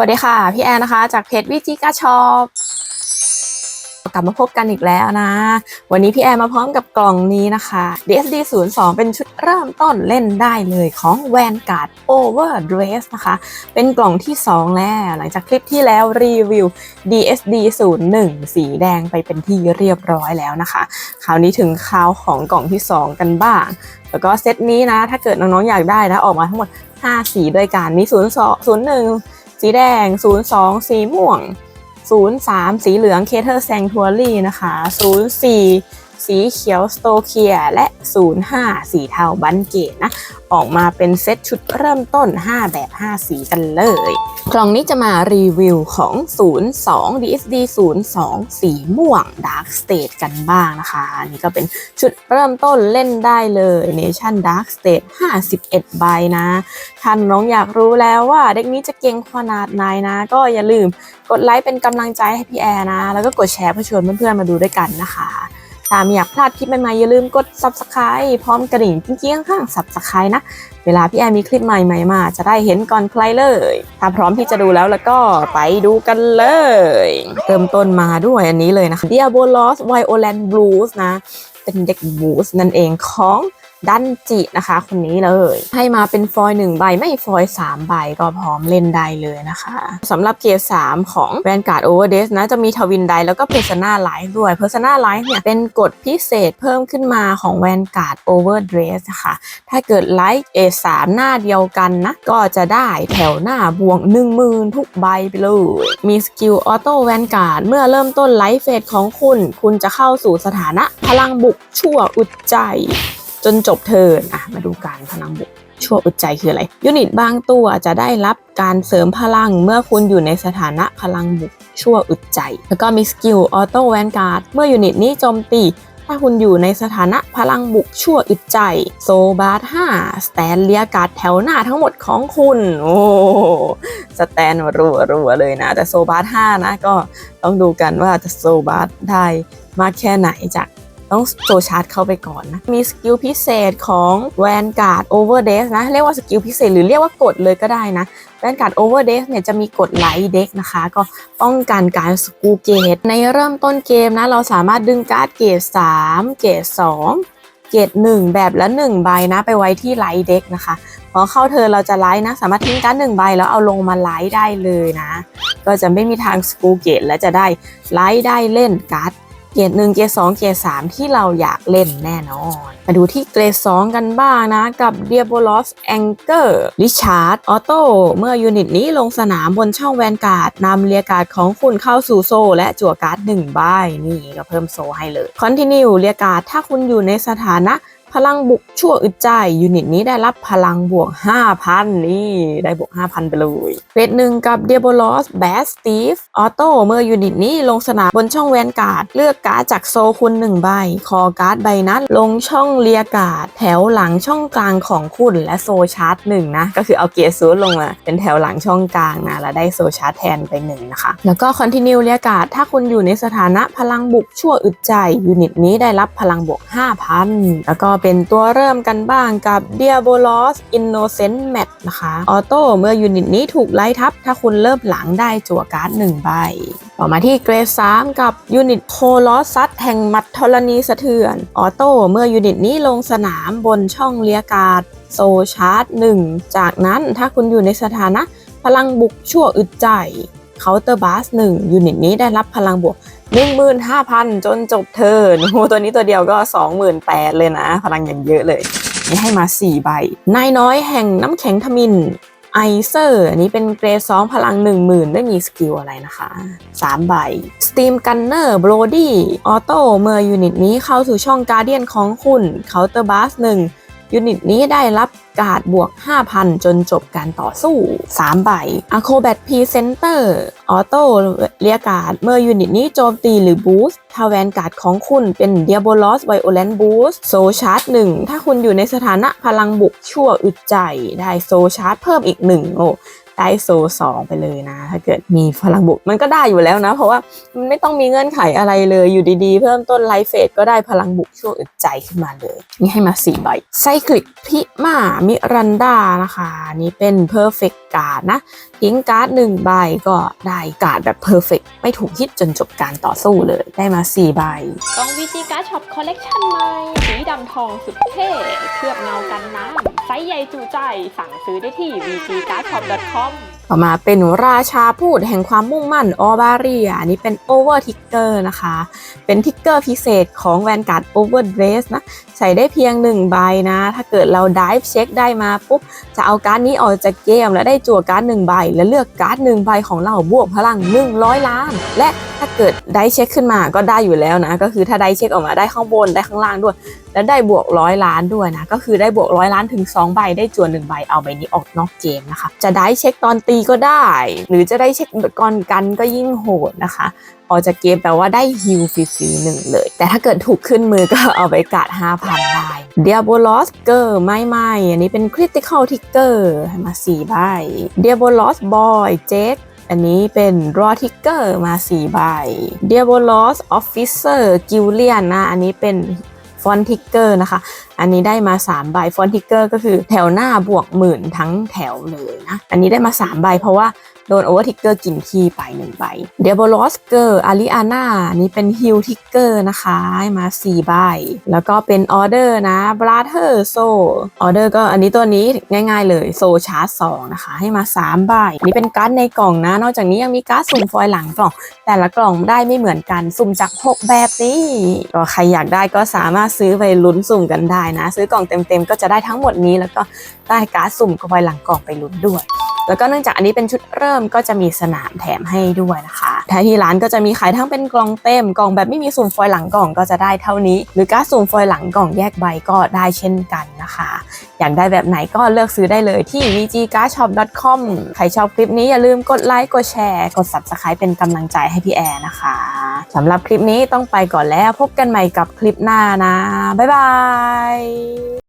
วัสดีค่ะ พี่แอนนะคะ จากเพจวิจิกาช็อปกลับมาพบกันอีกแล้วนะ วันนี้พี่แอนมาพร้อมกับกล่องนี้นะคะ DSD 02เป็นชุดเริ่มต้นเล่นได้เลยของ Vanguard Overdress นะคะ เป็นกล่องที่ 2 แล้ว หลังจากคลิปที่แล้วรีวิว DSD 01สีแดงไปเป็นที่เรียบร้อยแล้วนะคะ คราวนี้ถึงคราวของกล่องที่ 2 กันบ้าง แล้วก็เซตนี้นะ ถ้าเกิดน้องๆอยากได้นะ ออกมาทั้งหมด 5 สีด้วยกันมี 02 01 สีแดง 02 สีม่วง 03 สีเหลืองเคเทอร์แซงทัวรี่นะคะ 04 สีเขียวสโตเคียและ 05 สีเทาบันเกตนะ ออกมาเป็นเซตชุดเริ่มต้น 5 แบบ 5 สีกันเลย กล่องนี้จะมารีวิวของ 02 DSD 02 สีม่วง Dark State กันบ้างนะคะ นี่ก็เป็นชุดเริ่มต้นเล่นได้เลย Nation Dark State 51 ใบนะ ท่านน้องอยากรู้แล้วว่าเด็กนี้จะเก่งขนาดไหนนะ ก็อย่าลืมกดไลค์เป็นกำลังใจให้พี่แอร์นะ แล้วก็กดแชร์เพื่อชวนเพื่อนๆมาดูด้วยกันนะคะ ถ้าไม่อยากพลาดคลิปใหม่ๆอย่าลืมกด subscribe พร้อมกระดิ่งกิ๊งๆข้างๆ subscribe นะ เวลาพี่แอร์มีคลิปใหม่ๆมา จะได้เห็นก่อนใครเลย ถ้าพร้อมที่จะดูแล้วแล้วก็ไปดูกันเลย เริ่มต้นมาด้วยอันนี้เลยนะคะ Diabolos Violent Blues นะ เป็นเด็กบูสนั่นเองของ ดันจินะคะ คนนี้เลย ให้มาเป็นฟอยล์หนึ่งใบไม่ฟอยล์สามใบก็พร้อมเล่นได้เลยนะคะสำหรับเกียร์สามของ Vanguard Overdress นะจะมีทวินไดแล้วก็ Persona Life ด้วย Persona Life เนี่ยเป็นกฎพิเศษเพิ่มขึ้นมาของ Vanguard Overdress นะคะถ้าเกิดไลฟ์ A3 หน้าเดียวกันนะ ก็จะได้แถวหน้าบวก10,000 ทุกใบไปเลย มีสกิลออโต้แวนการ์ดเมื่อเริ่มต้นไลฟ์เฟสของคุณ คุณจะเข้าสู่สถานะพลังบุกชั่วอุดใจ จนจบเทินอะมาดูการพลังบุกชั่วอุดใจคืออะไร ยูนิตบางตัวจะได้รับการเสริมพลังเมื่อคุณอยู่ในสถานะพลังบุกชั่วอึดใจ แล้วก็มีสกิลออโต้แวนการ์ดเมื่อยูนิตนี้โจมตี ถ้าคุณอยู่ในสถานะพลังบุกชั่วอึดใจ โซบาร์5สแตนเลียการ์ดแถวหน้าทั้งหมดของคุณ โอ้สแตนรัวรัวเลยนะ แต่โซบาร์5นะก็ต้องดูกันว่าจะโซบาร์ได้มากแค่ไหนจาก ต้องโซชาร์จเข้าไปก่อนนะ มีสกิลพิเศษของ Vanguard Overdress นะ เรียกว่าสกิลพิเศษหรือเรียกว่ากดเลยก็ได้นะ Vanguard Overdress เนี่ยจะมีกดไลท์เด็กนะคะ ก็ป้องกันการสกูเกต ในเริ่มต้นเกมนะ เราสามารถดึงการ์ดเกรด3เกรด2เกรด1แบบละ 1 ใบนะ ไปไว้ที่ไลท์เด็กนะคะพอเข้าเธอเราจะไลท์นะ สามารถทิ้งการ์ดหนึ่งใบแล้วเอาลงมาไลท์ได้เลยนะ ก็จะไม่มีทางสกูเกตและจะได้ไลท์ได้เล่นการ์ด เกรดหนึ่งเกรดสองเกรดสามที่เราอยากเล่นแน่นอน มาดูที่เกรดสองกันบ้างนะ กับ Diabolos Anchor Richard Auto เมื่อยูนิตนี้ลงสนามบนช่องแวนการ์ดนำเรียการ์ดของคุณเข้าสู่โซและจั่วการ์ดหนึ่งใบนี่ก็เพิ่มโซให้เลย Continue เรียการ์ดถ้าคุณอยู่ในสถานะ พลังบุกชั่วอึดใจยูนิตนี้ได้รับพลังบวก 5,000 นี่ ได้บวก 5,000 ไปเลยเกรดหนึ่งกับ Diabolos Bad Steve Auto เมื่อยูนิตนี้ลงสนามบนช่องแวนการ์ด เลือกการ์ดจากโซคุณ1ใบ คอการ์ดใบนั้น ลงช่องเลียการ์ด แถวหลังช่องกลางของคุณและโซชาร์จ1นะ ก็คือเอาเกียร์ซูลงมาเป็นแถวหลังช่องกลางนะ แล้วได้โซชาร์จแทนไปหนึ่งนะคะ แล้วก็ Continue เลียการ์ดถ้าคุณอยู่ในสถานะพลังบุกชั่วอึดใจยูนิตนี้ได้รับพลังบวก 5,000 แล้วก็เป็นตัวเริ่มกันบ้างกับ Diabolos Innocent Match นะคะออโต้เมื่อยูนิตนี้ถูกไล่ทับ ถ้าคุณเริ่มหลังได้จั่วการ์ด1ใบ ต่อมาที่เกรด3กับยูนิตโคลอซัสแห่งมัดธรณีสะเทือน ออโต้เมื่อยูนิตนี้ลงสนามบนช่องเลียการ์ดโซชาร์จ1จากนั้นถ้าคุณอยู่ในสถานะพลังบุกชั่วอึดใจ เคาน์เตอร์บาส1ยูนิตนี้ได้รับพลังบวก 15,000 จนจบเทิร์นโอ้โหตัวนี้ตัวเดียวก็ 28,000เลยนะ พลังอย่างเยอะเลย นี่ให้มา 4 ใบ นายน้อยแห่งน้ำแข็งทมินไอเซอร์อันนี้เป็นเกรด2พลัง 10,000 ไม่มีสกิลอะไรนะคะ 3 ใบ Steam Gunner Brody Auto เมื่อยูนิตนี้เข้าสู่ช่องการเดียนของคุณ Counter Blast 1 ยูนิตนี้ได้รับการ์ดบวก 5,000 จนจบการต่อสู้ 3 ใบ Acrobat Presenter Auto เรียกาดเมื่อยูนิตนี้โจมตีหรือบูสต์ถ้าแวนการ์ดของคุณเป็น Diabolos Violent Boost โซชาร์จ1ถ้าคุณอยู่ในสถานะพลังบุกชั่วอึดใจ ได้โซชาร์จเพิ่มอีก 1 โอ้ ได้โซสองไปเลยนะ ถ้าเกิดมีพลังบุกมันก็ได้อยู่แล้วนะ เพราะว่ามันไม่ต้องมีเงื่อนไขอะไรเลยอยู่ดีๆ เพิ่มต้นไลฟ์เฟสก็ได้พลังบุกช่วงอึดใจขึ้นมาเลย นี่ให้มา4ใบไซคลิกพิมามิรันดานะคะนี่เป็นเพอร์เฟกการ์ดนะ ทิ้งการ์ดหนึ่งใบก็ได้การ์ดแบบเพอร์เฟกไม่ถูกฮิตจนจบการต่อสู้เลยได้มา 4 ใบกล่อง VG Card Shop Collection ใหม่สีดำทองสุดเท่เคลือบเงากันน้ำไซส์ใหญ่จูใจ สั่งซื้อได้ที่ vgcardshop.com ต่อมาเป็นราชาพูดแห่งความมุ่งมั่นออบาเรียอันนี้เป็นโอเวอร์ทิกเกอร์นะคะ เป็นทิกเกอร์พิเศษของแวนการ์ดโอเวอร์เดรสนะ ใส่ได้เพียง 1 ใบนะ ถ้าเกิดเราดิฟเช็คได้มาปุ๊บ จะเอาการ์ดนี้ออกจากเกม แล้วได้จั่วการ์ดหนึ่งใบ แล้วเลือกการ์ดหนึ่งใบของเราบวกพลัง 100 ล้าน และถ้าเกิดได้เช็คขึ้นมาก็ได้อยู่แล้วนะ ก็คือถ้าได้เช็คออกมาได้ข้างบนได้ข้างล่างด้วย แล้วได้บวกร้อยล้านด้วยนะก็คือได้บวกร้อยล้านถึง2ใบได้จวน1ใบเอาใบนี้ออกนอกเกมนะคะ จะได้เช็คตอนตีก็ได้ หรือจะได้เช็คก่อนกันก็ยิ่งโหดนะคะ ออกจากเกมแปลว่าได้ฮิลฟรีๆหนึ่งเลย แต่ถ้าเกิดถูกขึ้นมือก็เอาไปกัด5,000 ได้ d i a b o l o s g i r ไม่ไม่อันนี้เป็น Critical Ticker ให้มา4ใบ d i a b o l o s Boy Jet อันนี้เป็น Raw Ticker มา4ใบ d i a b o l o s Officer Gillian นะ อันนี้เป็น อนทิกเกอร์นะคะ อันนี้ได้มา3ใบฟอนทิกเกอร์ก็คือแถวหน้าบวกหมื่นทั้งแถวเลยนะ อันนี้ได้มา3ใบเพราะว่าโดนโอเวอร์ทิกเกอร์กินขี้ไป1ใบเดบลอสเกอร์อาริอาน่านี่เป็นฮิลทิกเกอร์นะคะให้มา4ใบ แล้วก็เป็นออเดอร์นะบราเธอร์โซออเดอร์ก็อันนี้ตัวนี้ง่ายๆเลยโซชาร์จ2นะคะ ให้มา3ใบนนี้เป็นการ์ดในกล่องนะ นอกจากนี้ยังมีการ์ดสุ่มฟอยล์หลังกล่อง แต่ละกล่องได้ไม่เหมือนกัน สุ่มจาก 6 แบบนี้ก็ใครอยากได้ก็สามารถซื้อไปลุ้นสุ่มกันได้นะ ซื้อกล่องเต็มๆ ก็จะได้ทั้งหมดนี้ แล้วก็ได้การ์ดสุ่มกอยล์หลังกล่องไปลุ้นด้วย แล้วก็เนื่องจากอันนี้เป็นชุดเริ่มก็จะมีสนามแถมให้ด้วยนะคะแทนที่ร้านก็จะมีขายทั้งเป็นกล่องเต็มกล่องแบบไม่มีสุ่มฟอยล์หลังกล่องก็จะได้เท่านี้ หรือการสุ่มฟอยล์หลังกล่องแยกใบก็ได้เช่นกันนะคะ อยากได้แบบไหนก็เลือกซื้อได้เลยที่ vgcardshop.com ใครชอบคลิปนี้อย่าลืมกดไลค์กดแชร์กด subscribe เป็นกำลังใจให้พี่แอร์นะคะสำหรับคลิปนี้ต้องไปก่อนแล้วพบกันใหม่กับคลิปหน้านะ บ๊ายบาย